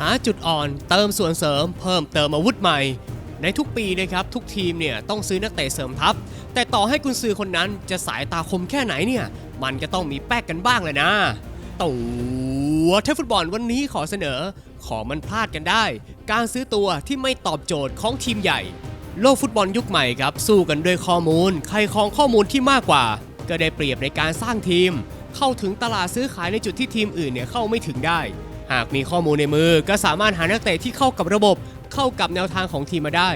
หาจุดอ่อนเติมส่วนเสริม เพิ่มเติมอาวุธใหม่ ในทุกปีนะครับทุกทีมเนี่ยต้องซื้อนักเตะเสริมทัพ แต่ต่อให้กุนซือคนนั้นจะสายตาคมแค่ไหนเนี่ย มันก็ต้องมีแป๊กกันบ้างเลยนะตัวเทพฟุตบอลวันนี้ขอเสนอ ของมันพลาดกันได้ การซื้อตัวที่ไม่ตอบโจทย์ของทีมใหญ่ โลกฟุตบอลยุคใหม่ครับ สู้กันด้วยข้อมูล ใครครองข้อมูลที่มากกว่า ก็ได้เปรียบในการสร้างทีม เข้าถึงตลาดซื้อขายในจุดที่ทีมอื่นเนี่ยเข้าไม่ถึงได้ หากมีข้อมูลในมือก็สามารถหานักเตะที่เข้ากับระบบ เข้ากับแนวทางของทีมมาได้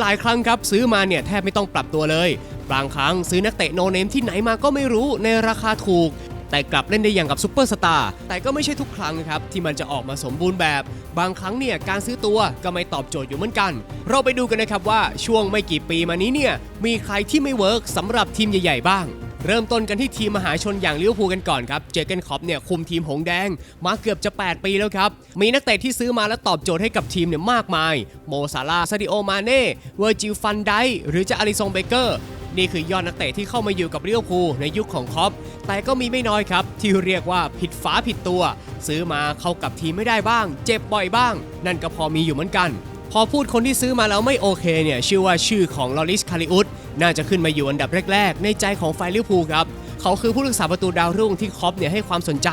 หลายๆ ครั้งครับซื้อมาเนี่ยแทบไม่ต้องปรับตัวเลย บางครั้งซื้อนักเตะโนเนมที่ไหนมาก็ไม่รู้ในราคาถูก แต่กลับเล่นได้อย่างกับซูเปอร์สตาร์แต่ก็ไม่ใช่ทุกครั้งครับที่มันจะออกมาสมบูรณ์แบบ บางครั้งเนี่ยการซื้อตัวก็ไม่ตอบโจทย์อยู่เหมือนกัน เราไปดูกันนะครับว่าช่วงไม่กี่ปีมานี้เนี่ยมีใครที่ไม่เวิร์กสำหรับทีมใหญ่ ๆ บ้าง เริ่มต้นกันที่ทีมมหาชนอย่างลิเวอร์พูลกันก่อนครับ เจเกนคอปเนี่ยคุมทีมหงแดง มาเกือบจะ 8 ปีแล้วครับ มีนักเตะที่ซื้อมาและตอบโจทย์ให้กับทีมเนี่ยมากมาย โมซาลาซาดิโอ มาเน่ เวอร์จิล ฟันได หรือจะอาริซงเบเกอร์ นี่คือยอดนักเตะที่เข้ามาอยู่กับลิเวอร์พูลในยุคของคอป แต่ก็มีไม่น้อยครับ ที่เรียกว่าผิดฝาผิดตัว ซื้อมาเข้ากับทีมไม่ได้บ้าง เจ็บบ่อยบ้าง นั่นก็พอมีอยู่เหมือนกัน พอพูดคนที่ซื้อมาแล้วไม่โอเคเนี่ยชื่อว่าชื่อของลอริสคาริอุสน่าจะขึ้นมาอยู่อันดับแรก ๆ ในใจของไฟลิวพูครับเขาคือผู้รักษาประตูดาวรุ่งที่คอปเนี่ยให้ความสนใจ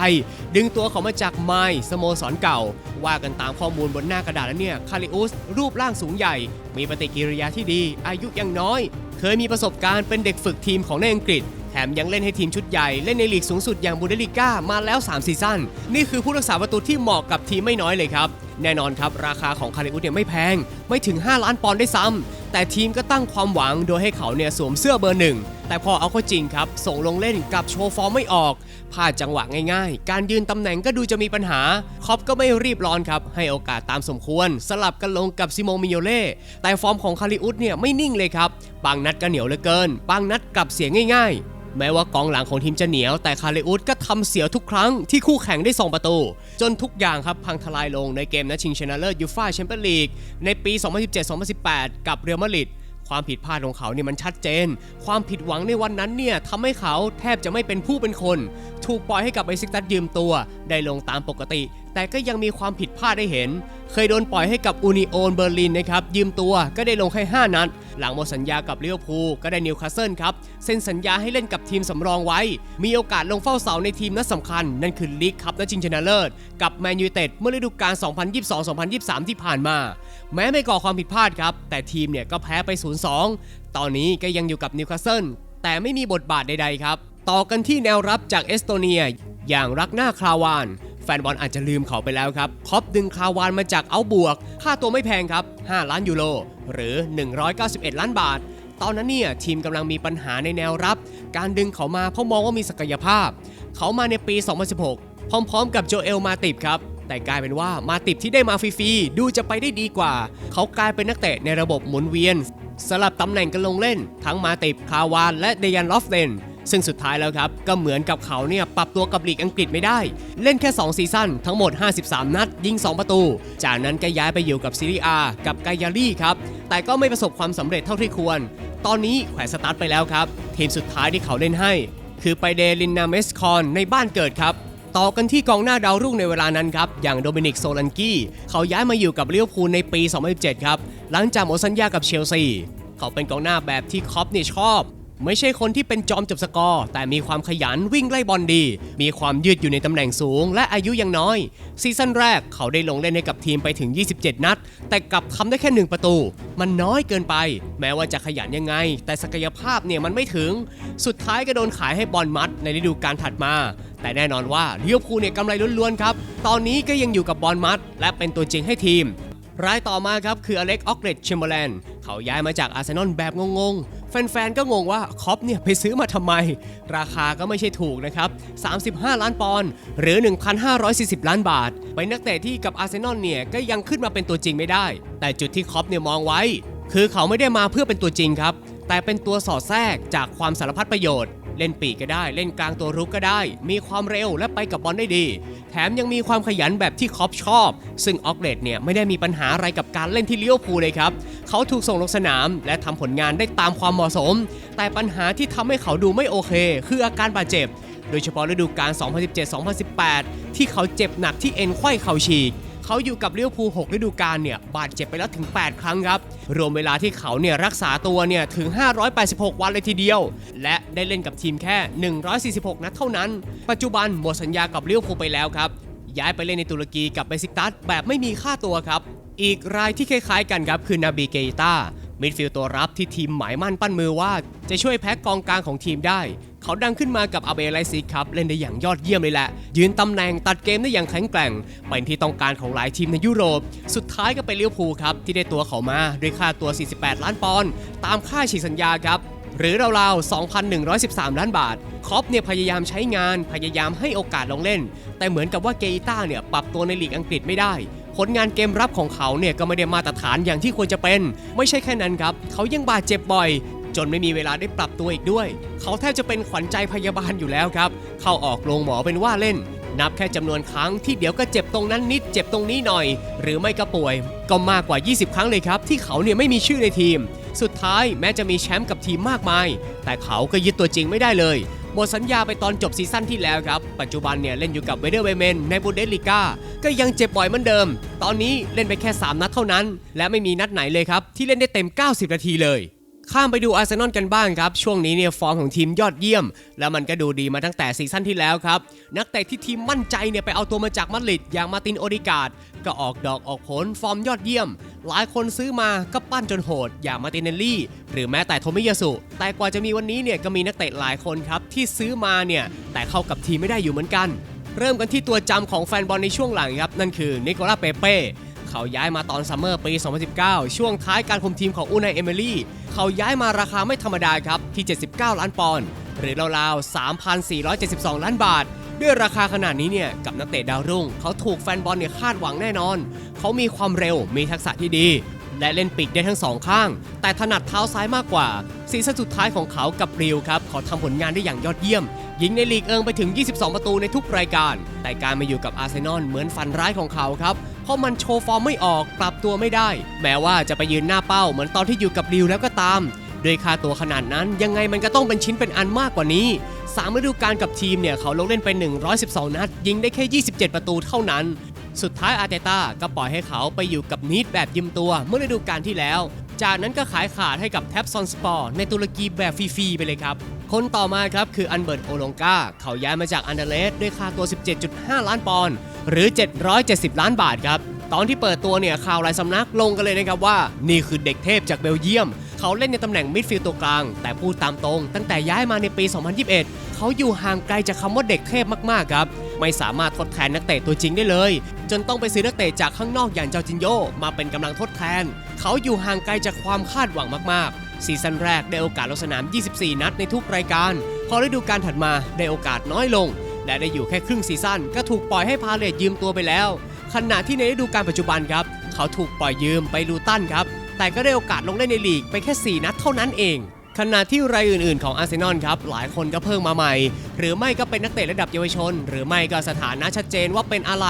ดึงตัวเขามาจากไมล์สโมสรเก่า ว่ากันตามข้อมูลบนหน้ากระดาษแล้วเนี่ยคาริอุสรูปร่างสูงใหญ่ มีปฏิกิริยาที่ดี อายุยังน้อย เคยมีประสบการณ์เป็นเด็กฝึกทีมของในอังกฤษแถมยังเล่นให้ทีมชุดใหญ่ เล่นในลีกสูงสุดอย่างบูเดสลิก้ามาแล้ว 3 ซีซั่นนี่คือผู้รักษาประตูที่เหมาะกับทีมไม่น้อยเลยครับ แน่นอนครับ ราคาของคาริอุสเนี่ยไม่แพง ไม่ถึง 5 ล้านปอนด์ได้ซ้ำแต่ทีมก็ตั้งความหวังโดยให้เขาเนี่ยสวมเสื้อเบอร์หนึ่งแต่พอเอาเข้าจริงครับ ส่งลงเล่นกับโชว์ฟอร์มไม่ออกพลาดจังหวะง่ายๆ การยืนตำแหน่งก็ดูจะมีปัญหา คอปก็ไม่รีบร้อนครับ ให้โอกาสตามสมควร สลับกันลงกับซิโมมิโยเล่ แต่ฟอร์มของคาริอุสเนี่ยไม่นิ่งเลยครับ บางนัดก็เหนียวเหลือเกิน บางนัดกลับเสียง่ายๆ แม้ว่ากองหลังของทีมจะเหนียว แต่คาริอุสก็ทำเสียทุกครั้งที่คู่แข่งได้ 2 ประตู จนทุกอย่างครับพังทลายลงในเกมนัดชิงชนะเลิศยูฟ่าแชมเปี้ยนลีกในปี 2017-2018 กับเรอัลมาดริดความผิดพลาดของเขาเนี่ยมันชัดเจน ความผิดหวังในวันนั้นเนี่ยทำให้เขาแทบจะไม่เป็นผู้เป็นคน ถูกปล่อยให้กับไอซิกตัสยืมตัว ได้ลงตามปกติ แต่ก็ยังมีความผิดพลาดได้เห็นเคยโดนปล่อยให้กับอูนิโอนเบอร์ลินนะครับยืมตัวก็ได้ลงแค่5นัดหลังหมดสัญญากับลิเวอร์พูลก็ได้นิวคาสเซิลครับเซ็นสัญญาให้เล่นกับทีมสำรองไว้ มีโอกาสลงเฝ้าเสาในทีมนัดสำคัญ นั่นคือลีกคัพนัดชิงชนะเลิศ กับแมนยูเต็ดเมื่อฤดูกาล 2022-2023 ที่ผ่านมา แม้ไม่ก่อความผิดพลาดครับ แต่ทีมเนี่ยก็แพ้ไป 0-2 ตอนนี้ก็ยังอยู่กับนิวคาสเซิลแต่ไม่มีบทบาทใดๆครับ ต่อกันที่แนวรับจากเอสโตเนีย อย่างรักหน้าคราวาน แฟนบอลอาจจะลืมเขาไปแล้วครับคอปดึงคราวานมาจากเอาบวก ค่าตัวไม่แพงครับ 5 ล้านยูโร หรือ 191 ล้านบาท ตอนนั้นเนี่ยทีมกำลังมีปัญหาในแนวรับ การดึงเขามาเพราะมองว่ามีศักยภาพ เขามาในปี 2016 พร้อมๆ กับโจเอลมาติบครับแต่กลายเป็นว่ามาติบที่ได้มาฟรีๆดูจะไปได้ดีกว่า เขากลายเป็นนักเตะในระบบหมุนเวียน สลับตำแหน่งกันลงเล่น ทั้งมาติบคาวานและเดยันลอฟเลน ซึ่งสุดท้ายแล้วครับ ก็เหมือนกับเขาเนี่ยปรับตัวกับลีกอังกฤษไม่ได้ เล่นแค่ 2 ซีซั่นทั้งหมด 53 นัด ยิง 2 ประตู จากนั้นก็ย้ายไปอยู่กับซีรีอากับไกยารี่ครับ แต่ก็ไม่ประสบความสำเร็จเท่าที่ควร ตอนนี้แขวนสตาร์ทไปแล้วครับ ทีมสุดท้ายที่เขาเล่นให้ คือไปเดลินนาเมสคอนในบ้านเกิดครับต่อกันที่กองหน้าดาวรุ่งในเวลานั้นครับ อย่างโดมินิกโซลันกี้ เขาย้ายมาอยู่กับลิเวพูลในปี 2017 ครับ หลังจากหมดสัญญากับเชลซี เขาเป็นกองหน้าแบบที่คอปเนี่ยชอบ ไม่ใช่คนที่เป็นจอมจบสกอร์ แต่มีความขยันวิ่งไล่บอลดี มีความยืดอยู่ในตำแหน่งสูง และอายุยังน้อย ซีซั่นแรกเขาได้ลงเล่นให้กับทีมไปถึง 27 นัด แต่กลับทำได้แค่ 1 ประตู มันน้อยเกินไป แม้ว่าจะขยันยังไง แต่ศักยภาพเนี่ยมันไม่ถึง สุดท้ายก็โดนขายให้บอลมัดในฤดูกาลถัดมา แต่แน่นอนว่าลิเวอร์พูลเนี่ยกำไรล้วนๆครับ ตอนนี้ก็ยังอยู่กับบอลมัด และเป็นตัวจริงให้ทีมรายต่อมาครับคืออเล็กออกเกรดเชมเบอร์แลนเขาย้ายมาจากอาร์เซนอลแบบงง แฟนๆ ก็งงว่าคอปเนี่ยไปซื้อมาทำไม ราคาก็ไม่ใช่ถูกนะครับ 35 ล้านปอนด์หรือ 1,540 ล้านบาท เป็นนักเตะที่กับอาร์เซนอลเนี่ยก็ยังขึ้นมาเป็นตัวจริงไม่ได้ แต่จุดที่คอปเนี่ยมองไว้ คือเขาไม่ได้มาเพื่อเป็นตัวจริงครับ แต่เป็นตัวสอดแทรกจากความสารพัดประโยชน์ เล่นปีกก็ได้ เล่นกลางตัวรุกก็ได้ มีความเร็วและไปกับบอลได้ดี แถมยังมีความขยันแบบที่คอปชอบ ซึ่งออกเลดเนี่ยไม่ได้มีปัญหาอะไรกับการเล่นที่เลิเวพูเลยครับ เขาถูกส่งลงสนามและทำผลงานได้ตามความเหมาะสม แต่ปัญหาที่ทำให้เขาดูไม่โอเค คืออาการบาดเจ็บ โดยเฉพาะฤดูกาล2017-2018 ที่เขาเจ็บหนักที่เอ็นไขว้เข่าฉีก เขาอยู่กับเลี้ยวภูล6ฤดูกาลเนี่ยบาดเจ็บไปแล้วถึง 8 ครั้งครับ รวมเวลาที่เขาเนี่ยรักษาตัวเนี่ยถึง 586 วันเลยทีเดียว และได้เล่นกับทีมแค่ 146 นัดเท่านั้น ปัจจุบันหมดสัญญากับเลี้ยวภูไปแล้วครับ ย้ายไปเล่นในตุรกีกับเบซิกตัสแบบไม่มีค่าตัวครับ อีกรายที่คล้ายๆกันครับคือนาบีเกอิต้า มิดฟิลด์ตัวรับที่ทีมหมายมั่นปั้นมือว่า จะช่วยแพ็กกองกลางของทีมได้ เขาดังขึ้นมากับอาเบไลซีครับ เล่นได้อย่างยอดเยี่ยมเลยแหละ ยืนตำแหน่งตัดเกมได้อย่างแข็งแกร่ง เป็นที่ต้องการของหลายทีมในยุโรป สุดท้ายก็เป็นเลี้ยวภูครับ ที่ได้ตัวเขามาด้วยค่าตัว 48 ล้านปอนด์ตามค่าฉีกสัญญาครับหรือราวๆ 2,113 ล้านบาท คอปเนี่ยพยายามใช้งาน พยายามให้โอกาสลงเล่น แต่เหมือนกับว่าเกอิต้าเนี่ยปรับตัวในลีกอังกฤษไม่ได้ ผลงานเกมรับของเขาเนี่ยก็ไม่ได้มาตรฐานอย่างที่ควรจะเป็น ไม่ใช่แค่นั้นครับ เขายังบาดเจ็บบ่อย จนไม่มีเวลาได้ปรับตัวอีกด้วย เขาแทบจะเป็นขวัญใจพยาบาลอยู่แล้วครับ เข้าออกโรงหมอเป็นว่าเล่น นับแค่จำนวนครั้งที่เดี๋ยวก็เจ็บตรงนั้นนิดเจ็บตรงนี้หน่อย หรือไม่ก็ป่วย ก็มากกว่า 20 ครั้งเลยครับ ที่เขาเนี่ยไม่มีชื่อในทีม สุดท้ายแม้จะมีแชมป์กับทีมมากมาย แต่เขาก็ยึดตัวจริงไม่ได้เลย หมดสัญญาไปตอนจบซีซั่นที่แล้วครับ ปัจจุบันเนี่ยเล่นอยู่กับเวเดอร์เวเมนในบูเดสลิก้าก็ยังเจ็บบ่อยเหมือนเดิม ตอนนี้เล่นไปแค่ 3 นัดเท่านั้น และไม่มีนัดไหนเลยครับที่เล่นได้เต็ม 90 นาทีเลย ข้ามไปดูอาร์เซนอลกันบ้างครับ ช่วงนี้เนี่ยฟอร์มของทีมยอดเยี่ยม แล้วมันก็ดูดีมาตั้งแต่ซีซั่นที่แล้วครับ นักเตะที่ทีมมั่นใจเนี่ยไปเอาตัวมาจากมาดริดอย่างมาตินโอดิกาดก็ออกดอกออกผลฟอร์มยอดเยี่ยม หลายคนซื้อมาก็ปั้นจนโหด อย่างมาตินเนลลี่ หรือแม้แต่โทมิยาสุแต่กว่าจะมีวันนี้เนี่ยก็มีนักเตะหลายคนครับที่ซื้อมาเนี่ยแต่เข้ากับทีมไม่ได้อยู่เหมือนกัน เริ่มกันที่ตัวจำของแฟนบอลในช่วงหลังครับนั่นคือนิโคลาเปเป้ เขาย้ายมาตอนซัมเมอร์ปี 2019 ช่วงท้ายการคุมทีมของอูนายเอเมรี่ เขาย้ายมาราคาไม่ธรรมดาครับ ที่ 79 ล้านปอนด์หรือราวๆ 3,472 ล้านบาท ด้วยราคาขนาดนี้เนี่ย กับนักเตะดาวรุ่ง เขาถูกแฟนบอลเนี่ยคาดหวังแน่นอน เขามีความเร็วมีทักษะที่ดี และเล่นปีกได้ทั้งสองข้าง แต่ถนัดเท้าซ้ายมากกว่าซีซั่นสุดท้ายของเขากับริวครับเขาทำผลงานได้อย่างยอดเยี่ยม ยิงในลีกเอิงไปถึง 22 ประตูในทุกรายการ แต่การมาอยู่กับอาร์เซนอลเหมือนฝันร้ายของเขาครับ เพราะมันโชว์ฟอร์มไม่ออกปรับตัวไม่ได้ แม้ว่าจะไปยืนหน้าเป้าเหมือนตอนที่อยู่กับริวแล้วก็ตาม โดยค่าตัวขนาดนั้นยังไงมันก็ต้องเป็นชิ้นเป็นอันมากกว่านี้สามฤดูกาลกับทีมเนี่ยเขาลงเล่นไป 112 นัด ยิงได้แค่ 27 ประตูเท่านั้น สุดท้ายอาร์เตต้าก็ปล่อยให้เขาไปอยู่กับนีดแบบยืมตัวเมื่อฤดูกาลที่แล้ว จากนั้นก็ขายขาดให้กับแท็บซอนสปอร์ในตุรกีแบบฟรีๆไปเลยครับ คนต่อมาครับคืออันเบิร์ตโอลงกาเขาย้ายมาจากอันเดเลสด้วยค่าตัว 17.5 ล้านปอนด์หรือ 770 ล้านบาทครับ ตอนที่เปิดตัวเนี่ยข่าวหลายสำนักลงกันเลยนะครับว่า นี่คือเด็กเทพจากเบลเยียม เขาเล่นในตำแหน่งมิดฟิลด์ตัวกลาง แต่พูดตามตรง ตั้งแต่ย้ายมาในปี 2021 เขาอยู่ห่างไกลจากคำว่าเด็กเทพมากๆครับ ไม่สามารถทดแทนนักเตะตัวจริงได้เลย จนต้องไปซื้อนักเตะจากข้างนอกอย่างเจ้าจินโยมาเป็นกำลังทดแทน เขาอยู่ห่างไกลจากความคาดหวังมากๆ ซีซั่นแรกได้โอกาสลงสนาม 24 นัดในทุกรายการ พอฤดูกาลถัดมาได้โอกาสน้อยลง และได้อยู่แค่ครึ่งซีซั่นก็ถูกปล่อยให้พาเลตยืมตัวไปแล้ว ขณะที่ในฤดูกาลปัจจุบันครับเขาถูกปล่อยยืมไปลูตันครับแต่ก็ได้โอกาสลงเล่นในลีกไปแค่ 4 นัดเท่านั้นเอง ขณะที่รายอื่นๆ ของอาร์เซนอลครับหลายคนก็เพิ่งมาใหม่ หรือไม่ก็เป็นนักเตะระดับเยาวชน หรือไม่ก็สถานะชัดเจนว่าเป็นอะไร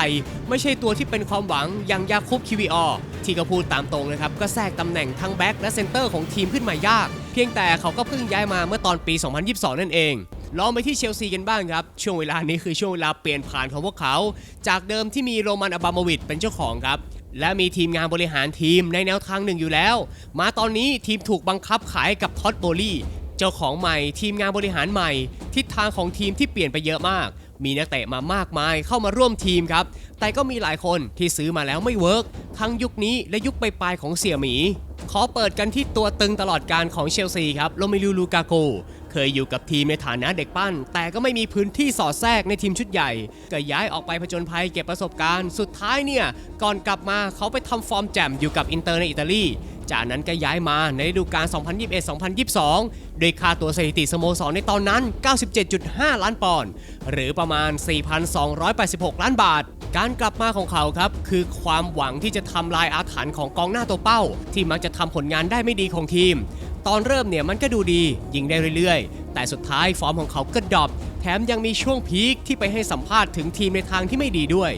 ไม่ใช่ตัวที่เป็นความหวังอย่างยาคุบคิวิออที่ก็พูดตามตรงนะครับ ก็แทรกตำแหน่งทั้งแบ็กและเซนเตอร์ของทีมขึ้นมายาก เพียงแต่เขาก็เพิ่งย้ายมาเมื่อตอนปี 2022 นั่นเองลองไปที่เชลซีกันบ้างครับ ช่วงเวลานี้คือช่วงเวลาเปลี่ยนผ่านของพวกเขา จากเดิมที่มีโรมันอับามวิชเป็นเจ้าของครับ และมีทีมงานบริหารทีมในแนวทางหนึ่งอยู่แล้ว มาตอนนี้ทีมถูกบังคับขายกับท็อตโบลี่เจ้าของใหม่ทีมงานบริหารใหม่ ทิศทางของทีมที่เปลี่ยนไปเยอะมาก มีนักเตะมามากมายเข้ามาร่วมทีมครับ แต่ก็มีหลายคนที่ซื้อมาแล้วไม่เวิร์กทั้งยุคนี้และยุคปลายๆของเสี่ยหมี ขอเปิดกันที่ตัวตึงตลอดการของเชลซีครับโรเมลูลูกาโก เคยอยู่กับทีมในฐานะเด็กปั้น แต่ก็ไม่มีพื้นที่สอดแทรกในทีมชุดใหญ่ ก็ย้ายออกไปผจญภัยเก็บประสบการณ์ สุดท้ายเนี่ยก่อนกลับมาเขาไปทำฟอร์มแจ่มอยู่กับอินเตอร์ในอิตาลีจากนั้นก็ย้ายมาในฤดูกาล 2021-2022 โดยค่าตัวสถิติสโมสรในตอนนั้น 97.5 ล้านปอนด์ หรือประมาณ 4,286 ล้านบาท การกลับมาของเขาครับ คือความหวังที่จะทำลายอาถรรพ์ของกองหน้าตัวเป้า ที่มักจะทำผลงานได้ไม่ดีของทีม ตอนเริ่มเนี่ยมันก็ดูดี ยิงได้เรื่อยๆ แต่สุดท้ายฟอร์มของเขาก็ดรอปแถมยังมีช่วงพีคที่ไปให้สัมภาษณ์ถึงทีมในทางที่ไม่ดีด้วย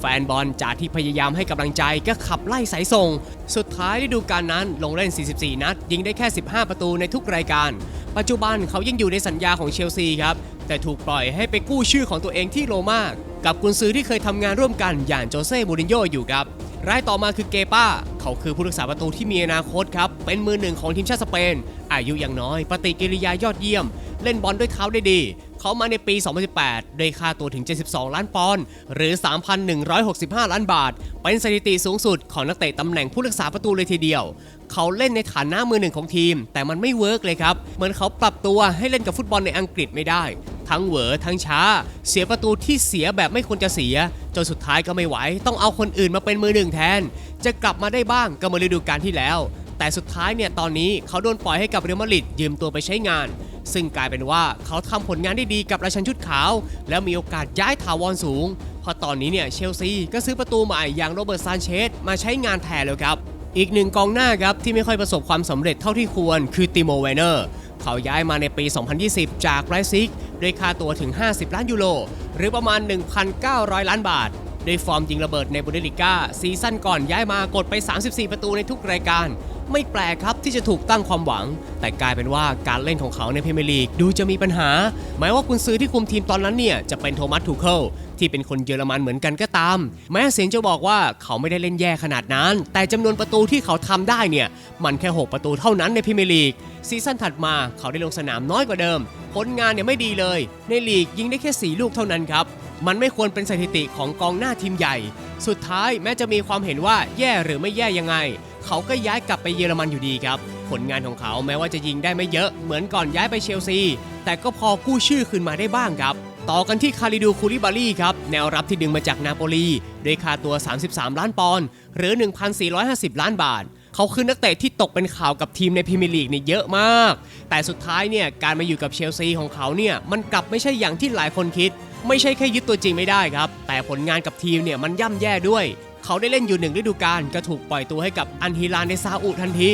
แฟนบอลจากที่พยายามให้กำลังใจก็ขับไล่สายส่ง สุดท้ายฤดูกาลนั้นลงเล่น 44 นัด ยิงได้แค่ 15 ประตูในทุกรายการ ปัจจุบันเขายังอยู่ในสัญญาของเชลซีครับแต่ถูกปล่อยให้ไปกู้ชื่อของตัวเองที่โรม่า กับกุนซือที่เคยทำงานร่วมกันอย่างโจเซ่มูรินโญ่อยู่ครับรายต่อมาคือเกป้า เขาคือผู้รักษาประตูที่มีอนาคตครับ เป็นมือหนึ่งของทีมชาติสเปน อายุยังน้อย ปฏิกิริยายอดเยี่ยม เล่นบอลด้วยเท้าได้ดี เขามาในปี 2018ด้วยค่าตัวถึง 72 ล้านปอนด์ หรือ 3,165 ล้านบาท เป็นสถิติสูงสุดของนักเตะตำแหน่งผู้รักษาประตูเลยทีเดียว เขาเล่นในฐานะมือหนึ่งของทีม แต่มันไม่เวิร์กเลยครับ เหมือนเขาปรับตัวให้เล่นกับฟุตบอลในอังกฤษไม่ได้ ทั้งเหวอทั้งช้า เสียประตูที่เสียแบบไม่ควรจะเสีย จนสุดท้ายก็ไม่ไหว ต้องเอาคนอื่นมาเป็นมือหนึ่งแทน จะกลับมาได้บ้างก็เมาฤดูกาลที่แล้ว แต่สุดท้ายเนี่ยตอนนี้เขาโดนปล่อยให้กับเรอัลมาดริดยืมตัวไปใช้งาน ซึ่งกลายเป็นว่าเขาทำผลงานได้ดีกับราชันชุดขาว แล้วมีโอกาสย้ายถาวรสูงพอตอนนี้เนี่ยเชลซีก็ซื้อประตูใหม่อย่างโรเบิร์ตซานเชสมาใช้งานแทนเลยครับ อีกหนึ่งกองหน้าครับที่ไม่ค่อยประสบความสำเร็จเท่าที่ควรคือติโมเวเนอร์เขาย้ายมาในปี 2020 จากไรซิกด้วยค่าตัวถึง 50 ล้านยูโรหรือประมาณ 1,900 ล้านบาทด้วยฟอร์มยิงระเบิดในบุนเดลิก้าซีซั่นก่อนย้ายมากดไป 34 ประตูในทุกรายการ ไม่แปลกครับที่จะถูกตั้งความหวัง แต่กลายเป็นว่าการเล่นของเขาในพรีเมียร์ลีกดูจะมีปัญหาแม้ว่ากุนซือที่คุมทีมตอนนั้นเนี่ยจะเป็นโทมัสทูเคิลที่เป็นคนเยอรมันเหมือนกันก็ตาม แม้เสียงจะบอกว่าเขาไม่ได้เล่นแย่ขนาดนั้น แต่จำนวนประตูที่เขาทำได้เนี่ยมันแค่ 6 ประตูเท่านั้นในพรีเมียร์ลีกซีซั่นถัดมาเขาได้ลงสนามน้อยกว่าเดิม ผลงานเนี่ยไม่ดีเลย ในลีกยิงได้แค่ 4 ลูกเท่านั้นครับมันไม่ควรเป็นสถิติของกองหน้าทีมใหญ่ สุดท้ายแม้จะมีความเห็นว่าแย่หรือไม่แย่ยังไง เขาก็ย้ายกลับไปเยอรมันอยู่ดีครับ ผลงานของเขาแม้ว่าจะยิงได้ไม่เยอะเหมือนก่อนย้ายไปเชลซี แต่ก็พอกู้ชื่อคืนมาได้บ้างครับ ต่อกันที่คาริดูคูลิบาลีครับ แนวรับที่ดึงมาจากนาโปลีด้วยค่าตัว 33 ล้านปอนด์หรือ 1,450 ล้านบาทเขาคือนักเตะที่ตกเป็นข่าวกับทีมในพรีเมียร์ลีกเนี่ยเยอะมาก แต่สุดท้ายเนี่ยการมาอยู่กับเชลซีของเขาเนี่ยมันกลับไม่ใช่อย่างที่หลายคนคิด ไม่ใช่แค่ยึดตัวจริงไม่ได้ครับ แต่ผลงานกับทีมเนี่ยมันย่ำแย่ด้วย เขาได้เล่นอยู่หนึ่งฤดูกาลก็ถูกปล่อยตัวให้กับอันฮิลานในซาอุทันที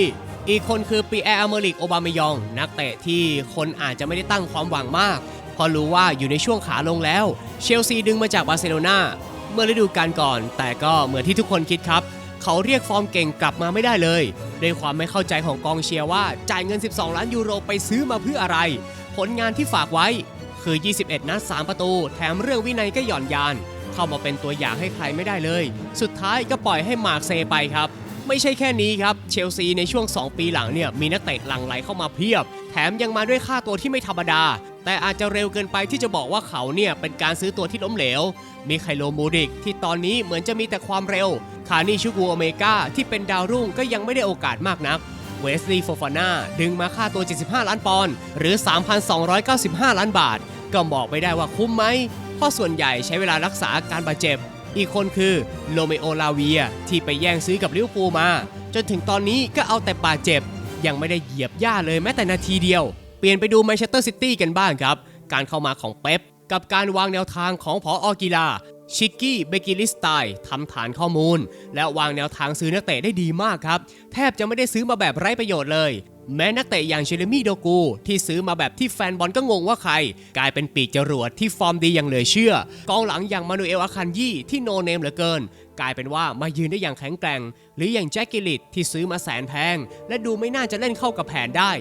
อีกคนคือปีแอร์อเมริกโอบามายอง นักเตะที่คนอาจจะไม่ได้ตั้งความหวังมากเพราะรู้ว่าอยู่ในช่วงขาลงแล้ว เชลซีดึงมาจากบาร์เซโลนาเมื่อฤดูกาลก่อน แต่ก็เหมือนที่ทุกคนคิดครับ เขาเรียกฟอร์มเก่งกลับมาไม่ได้เลยด้วยความไม่เข้าใจของกองเชียร์ว่าจ่ายเงิน 12 ล้านยูโรไปซื้อมาเพื่ออะไร ผลงานที่ฝากไว้คือ 21 นัด 3 ประตู แถมเรื่องวินัยก็หย่อนยาน เข้ามาเป็นตัวอย่างให้ใครไม่ได้เลย สุดท้ายก็ปล่อยให้มาร์กเซไปครับ ไม่ใช่แค่นี้ครับ เชลซีในช่วง 2 ปีหลังเนี่ยมีนักเตะหลั่งไหลเข้ามาเพียบ แถมยังมาด้วยค่าตัวที่ไม่ธรรมดา แต่อาจจะเร็วเกินไปที่จะบอกว่าเขาเนี่ยเป็นการซื้อตัวที่ล้มเหลว มีไคโลมูริกที่ตอนนี้เหมือนจะมีแต่ความเร็ว คานี่ชูกัวเมกาที่เป็นดาวรุ่งก็ยังไม่ได้โอกาสมากนักเวสลีย์โฟฟาน่าดึงมาค่าตัว 75 ล้านปอนด์หรือ 3,295 ล้านบาท ก็บอกไม่ได้ว่าคุ้มไหม เพราะส่วนใหญ่ใช้เวลารักษาอาการบาดเจ็บ อีกคนคือโลเมโอลาเวียที่ไปแย่งซื้อกับลิเวอร์พูลมา จนถึงตอนนี้ก็เอาแต่บาดเจ็บ ยังไม่ได้เหยียบย่าเลยแม้แต่นาทีเดียว เปลี่ยนไปดูแมนเชสเตอร์ซิตี้กันบ้างครับ การเข้ามาของเป๊ปกับการวางแนวทางของผออกีฬาชิกกี้เบกิลิสไตล์ทำฐานข้อมูล และวางแนวทางซื้อนักเตะได้ดีมากครับ แทบจะไม่ได้ซื้อมาแบบไร้ประโยชน์เลย แม้นักเตะอย่างเชลมี่โดกู ที่ซื้อมาแบบที่แฟนบอลก็งงว่าใคร กลายเป็นปีกจรวดที่ฟอร์มดีอย่างเหลือเชื่อ กองหลังอย่างมานูเอลอาคันยี่ที่โนเนมเหลือเกิน กลายเป็นว่ามายืนได้อย่างแข็งแกร่ง หรืออย่างแจ็คกิลิตที่ซื้อมาแสนแพง และดูไม่น่าจะเล่นเข้ากับแผนได้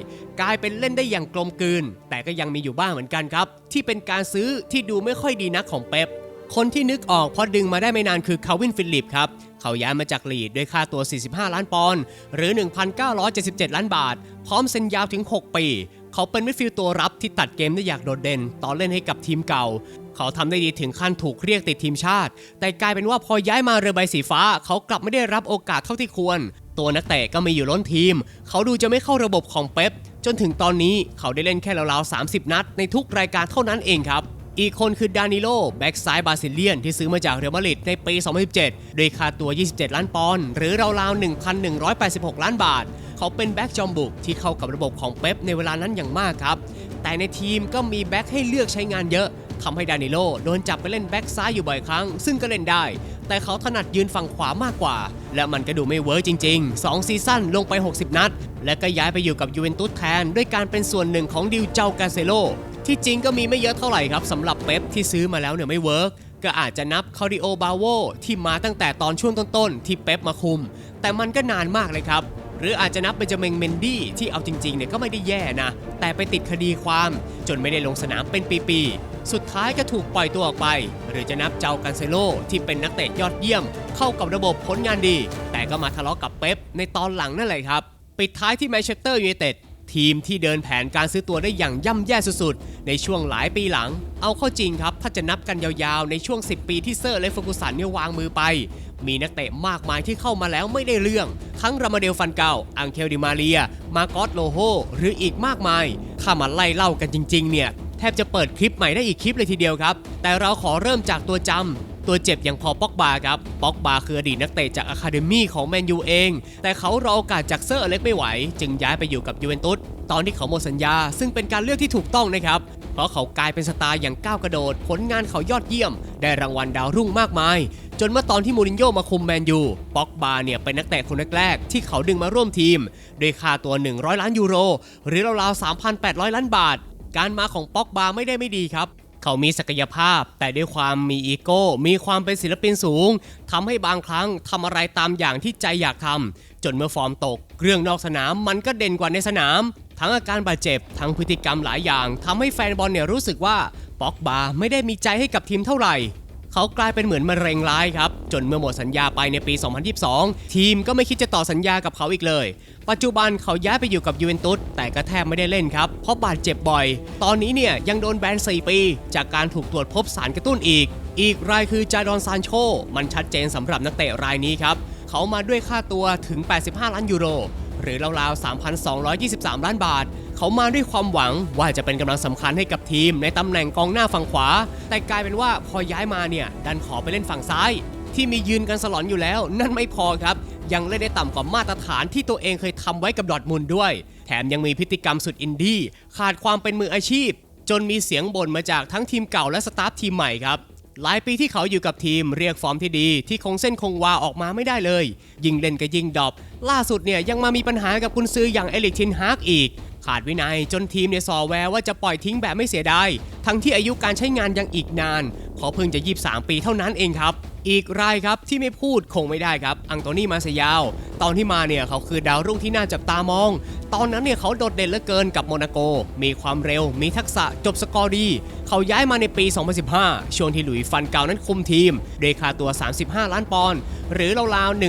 กลายเป็นเล่นได้อย่างกลมกลืน แต่ก็ยังมีอยู่บ้างเหมือนกันครับ ที่เป็นการซื้อที่ดูไม่ค่อยดีนักของเป๊ปคนที่นึกออกเพราะดึงมาได้ไม่นานคือคาวินฟิลิปครับ เขาย้ายมาจากลีดด้วยค่าตัว 45 ล้านปอนด์หรือ 1,977 ล้านบาท พร้อมเซ็นยาวถึง 6 ปี เขาเป็นมิดฟิลด์ตัวรับที่ตัดเกมได้อย่างโดดเด่น ตอนเล่นให้กับทีมเก่า เขาทำได้ดีถึงขั้นถูกเรียกติดทีมชาติ แต่กลายเป็นว่าพอย้ายมาเรือใบสีฟ้า เขากลับไม่ได้รับโอกาสเท่าที่ควร ตัวนักเตะก็มีอยู่ล้นทีม เขาดูจะไม่เข้าระบบของเป๊ปจนถึงตอนนี้เขาได้เล่นแค่ราวๆ30 นัด ในทุกรายการเท่านั้นเองครับ อีกคนคือดานิโลแบ็กซ้ายบราซิเลียนที่ซื้อมาจากเรอัลมาดริดในปี 2017 โดยค่าตัว 27 ล้านปอนด์หรือราวๆ 1,186 ล้านบาท เขาเป็นแบ็กจอมบุกที่เข้ากับระบบของเป๊ปในเวลานั้นอย่างมากครับ แต่ในทีมก็มีแบ็กให้เลือกใช้งานเยอะทำให้ดานิโลโดนจับไปเล่นแบ็กซ้ายอยู่บ่อยครั้ง ซึ่งก็เล่นได้ แต่เขาถนัดยืนฝั่งขวามากกว่า และมันก็ดูไม่เวิร์กจริง ๆ 2 ซีซั่นลงไป 60 นัด และก็ย้ายไปอยู่กับยูเวนตุสแทน ด้วยการเป็นส่วนหนึ่งของดิวเจ้ากาเซโล ที่จริงก็มีไม่เยอะเท่าไหร่ครับสำหรับเป๊ปที่ซื้อมาแล้วเนี่ยไม่เวิร์กก็อาจจะนับคาริโอบาโวที่มาตั้งแต่ตอนช่วงต้นๆ ที่เป๊ปมาคุม แต่มันก็นานมากเลยครับ หรืออาจจะนับเบนจามินเมนดี้ที่เอาจริงๆเนี่ยก็ไม่ได้แย่นะ แต่ไปติดคดีความจนไม่ได้ลงสนามเป็นปีๆ สุดท้ายก็ถูกปล่อยตัวออกไป หรือจะนับเจ้ากันเซโลที่เป็นนักเตะยอดเยี่ยม เข้ากับระบบผลงานดี แต่ก็มาทะเลาะกับเป๊ปในตอนหลังนั่นแหละครับ ปิดท้ายที่แมนเชสเตอร์ยูไนเต็ด ทีมที่เดินแผนการซื้อตัวได้อย่างย่ำแย่สุดๆ ในช่วงหลายปีหลัง เอาเข้าจริงครับ ถ้าจะนับกันยาวๆ ในช่วง 10 ปีที่เซอร์และฟูกุสันเนี่ยวางมือไป มีนักเตะมากมายที่เข้ามาแล้วไม่ได้เรื่อง ทั้งรามาเดลฟันเกาอังเคลดิมาเรีย มาโกอสโลโฮ หรืออีกมากมาย ถ้ามาไล่เล่ากันจริงๆ เนี่ย แทบจะเปิดคลิปใหม่ได้อีกคลิปเลยทีเดียวครับ แต่เราขอเริ่มจากตัวจำตัวเจ็บอย่างพอป็อกบาครับป็อกบาคืออดีตนักเตะจากอะคาเดมี่ของแมนยูเอง แต่เขารอโอกาสจากเซอร์อเล็กไม่ไหว จึงย้ายไปอยู่กับยูเวนตุสตอนที่เขาหมดสัญญา ซึ่งเป็นการเลือกที่ถูกต้องนะครับ เพราะเขากลายเป็นสตาร์อย่างก้าวกระโดด ผลงานเขายอดเยี่ยม ได้รางวัลดาวรุ่งมากมาย จนเมื่อตอนที่มูรินโญ่มาคุมแมนยูป็อกบาเนี่ยเป็นนักเตะคนแรกๆที่เขาดึงมาร่วมทีมด้วยค่าตัว 100 ล้านยูโร หรือราวๆ3,800 ล้านบาท การมาของป็อกบาไม่ได้ไม่ดีครับ เขามีศักยภาพ แต่ด้วยความมีอีโก้ มีความเป็นศิลปินสูงทำให้บางครั้งทำอะไรตามอย่างที่ใจอยากทำจนเมื่อฟอร์มตก เรื่องนอกสนามมันก็เด่นกว่าในสนาม ทั้งอาการบาดเจ็บ ทั้งพฤติกรรมหลายอย่างทำให้แฟนบอลเนี่ยรู้สึกว่าป็อกบาไม่ได้มีใจให้กับทีมเท่าไหร่ เขากลายเป็นเหมือนมะเร็งร้ายครับ จนเมื่อหมดสัญญาไปในปี 2022 ทีมก็ไม่คิดจะต่อสัญญากับเขาอีกเลย ปัจจุบันเขาย้ายไปอยู่กับยูเวนตุสแต่ก็แทบไม่ได้เล่นครับ เพราะบาดเจ็บบ่อย ตอนนี้เนี่ยยังโดนแบน 4 ปี จากการถูกตรวจพบสารกระตุ้นอีก อีกรายคือจาดอนซานโช มันชัดเจนสำหรับนักเตะรายนี้ครับ เขามาด้วยค่าตัวถึง 85 ล้านยูโร หรือราวๆ 3,223 ล้านบาท เขามาด้วยความหวังว่าจะเป็นกำลังสำคัญให้กับทีมในตำแหน่งกองหน้าฝั่งขวา แต่กลายเป็นว่าพอย้ายมาเนี่ยดันขอไปเล่นฝั่งซ้าย ที่มียืนกันสลอนอยู่แล้ว นั่นไม่พอครับ ยังเล่นได้ต่ำกว่ามาตรฐานที่ตัวเองเคยทำไว้กับดอทมุนด้วย แถมยังมีพฤติกรรมสุดอินดี้ขาดความเป็นมืออาชีพ จนมีเสียงบ่นมาจากทั้งทีมเก่าและสตาฟทีมใหม่ครับ หลายปีที่เขาอยู่กับทีมเรียกฟอร์มที่ดี ที่คงเส้นคงวาออกมาไม่ได้เลย ยิงเล่นก็ยิงดรอปล่าสุดเนี่ยยังมามีปัญหากับคุณซืออย่างเอลิกทินฮากอีก ขาดวินัยจนทีมเนี่ยสอแววว่าจะปล่อยทิ้งแบบไม่เสียดายทั้งที่อายุการใช้งานยังอีกนานเพราะเพิ่งจะ 23 ปีเท่านั้นเองครับ อีกรายครับที่ไม่พูดคงไม่ได้ครับ อังโตนี่มาเซยาว ตอนที่มาเนี่ยเขาคือดาวรุ่งที่น่าจับตามอง ตอนนั้นเนี่ยเขาโดดเด่นเหลือเกินกับโมนาโก มีความเร็ว มีทักษะจบสกอร์ดี เขาย้ายมาในปี 2015 ช่วงที่หลุยฟันเก่านั้นคุมทีมโดยค่าตัว 35 ล้านปอนด์หรือราวๆ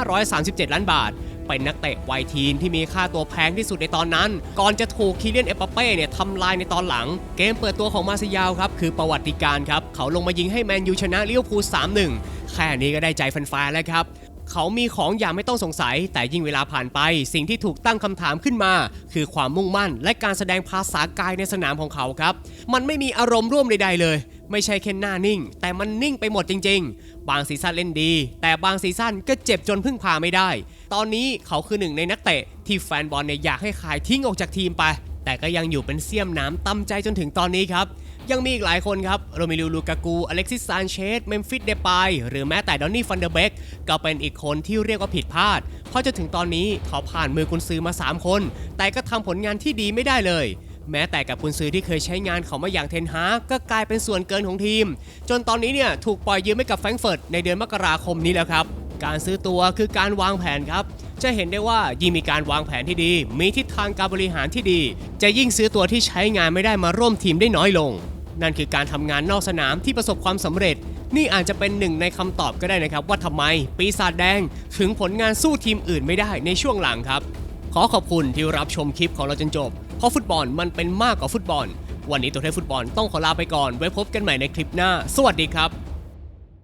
1,537 ล้านบาท เป็นนักเตะวัยทีนที่มีค่าตัวแพงที่สุดในตอนนั้น ก่อนจะถูกคีเลียนเอปเป้เนี่ยทำลายในตอนหลัง เกมเปิดตัวของมาซิยาวครับคือประวัติการครับ เขาลงมายิงให้แมนยูชนะลิเวอร์พูล3-1 แค่นี้ก็ได้ใจแฟนๆแล้วครับเขามีของอย่างไม่ต้องสงสัย แต่ยิ่งเวลาผ่านไป สิ่งที่ถูกตั้งคำถามขึ้นมา คือความมุ่งมั่น และการแสดงภาษากายในสนามของเขาครับ มันไม่มีอารมณ์ร่วมใดๆเลย ไม่ใช่แค่หน้านิ่ง แต่มันนิ่งไปหมดจริง ๆ บางซีซั่นเล่นดี แต่บางซีซั่นก็เจ็บจนพึ่งพาไม่ได้ ตอนนี้เขาคือหนึ่งในนักเตะที่แฟนบอลเนี่ยอยากให้ขายทิ้งออกจากทีมไป แต่ก็ยังอยู่เป็นเสี้ยมน้ำตำใจจนถึงตอนนี้ครับ ยังมีอีกหลายคนครับ โรมิลูลูกากู อเล็กซิสซานเชส เมมฟิสเดปายหรือแม้แต่ดอนนี่ฟันเดอร์เบกก็เป็นอีกคนที่เรียกว่าผิดพลาด เพราะจนถึงตอนนี้เขาผ่านมือกุนซือมา 3 คน แต่ก็ทำผลงานที่ดีไม่ได้เลยแม้แต่กับกุนซือที่เคยใช้งานเขามาอย่างเทนฮาก็กลายเป็นส่วนเกินของทีม จนตอนนี้เนี่ยถูกปล่อยยืมให้กับแฟรงเฟิร์ตในเดือนมกราคมนี้แล้วครับ การซื้อตัวคือการวางแผนครับ จะเห็นได้ว่ายิ่งมีการวางแผนที่ดี มีทิศทางการบริหารที่ดี จะยิ่งซื้อตัวที่ใช้งานไม่ได้มาร่วมทีมได้น้อยลง นั่นคือการทำงานนอกสนามที่ประสบความสำเร็จ นี่อาจจะเป็นหนึ่งในคำตอบก็ได้นะครับ ว่าทำไมปีศาจแดงถึงผลงานสู้ทีมอื่นไม่ได้ในช่วงหลังครับ ขอขอบคุณที่รับชมคลิปของเราจนจบ เพราะฟุตบอลมันเป็นมากกว่าฟุตบอล วันนี้ตัวเทพฟุตบอลต้องขอลาไปก่อน ไว้พบกันใหม่ในคลิปหน้า สวัสดีครับ